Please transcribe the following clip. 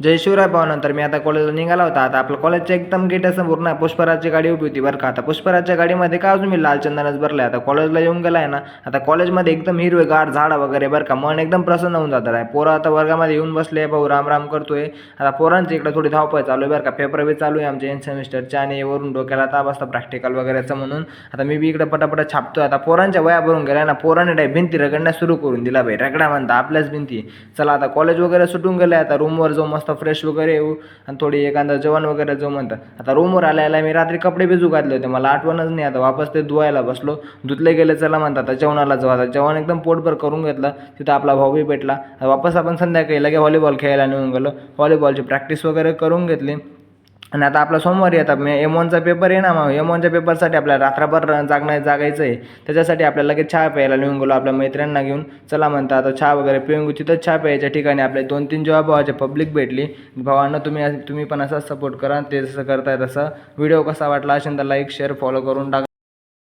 जय शिवराय भावानंतर मी आता कॉलेजला निघाला होता. आता आपलं कॉलेजच्या एकदम गेटासमोर ना पुष्पराजची गाडी उभी होती बरं का. आता पुष्पराजच्या गाडीमध्ये का अजून मी लालचंदनच भरलं आता कॉलेजला येऊन गेला आहे ना आता कॉलेजमध्ये एकदम हिरवे गाड झाडं वगैरे बरं का. मन एकदम प्रसन्न होऊन जातं आहे पोरं आता वर्गामध्ये येऊन बसले भाऊ राम राम करतोय. आता पोरांची इकडे थोडी धावपळ चालू आहे बरं का. पेपर बी चालू आहे आमचे एन सेमिस्टरचे आणि वरून डोक्याला ताप असतं प्रॅक्टिकल वगैरेचं म्हणून. आता मी बी इकडे पटापट छापतोय. आता पोरांच्या वया भरून गेल्या ना पोरांनी डाय भिंती रगडण्यास सुरू करून दिला भाई रगडा म्हणता आपल्याच भिंती. चला आता कॉलेज वगैरे सुटून गेलं आता रूमवर जो मस्त फ्रेश वगैरे येऊ आणि थोडी एखादा जेवण वगैरे जाऊ म्हणतात. आता रूमवर आल्याला मी रात्री कपडे बिजू घातले होते. मला आठवणच नाही आता. वापस ते धुवायला बसलो. धुतले गेले चला म्हणतात आता जेवणाला जाऊ. आता जेवण एकदम पोटभर करून घेतलं. तिथं आपला भाऊबी भेटला. वापस आपण संध्याकाळी लगे व्हॉलीबॉल खेळायला निघून गेलो. व्हॉलीबॉलची प्रॅक्टिस वगैरे करून घेतली. आणि आता आपला सोमवारी आता मी एम वनचा पेपर आहे ना मग एम वनच्या पेपरसाठी आपल्याला रात्रभर जागणं जागायचं आहे त्याच्यासाठी आपल्याला लगेच चहा प्यायला लिहून गेलो आपल्या मैत्रिणींना घेऊन. चला म्हणता आता चहा वगैरे पिऊन घेऊ. तिथंच चहा प्यायच्या ठिकाणी आपले दोन तीन जेव्हा भावाचे पब्लिक भेटली. भावांना तुम्ही तुम्ही पण असाच सपोर्ट करा. ते जसं करताय तसं. व्हिडिओ कसा वाटला असेल तर लाईक शेअर फॉलो करून टाका.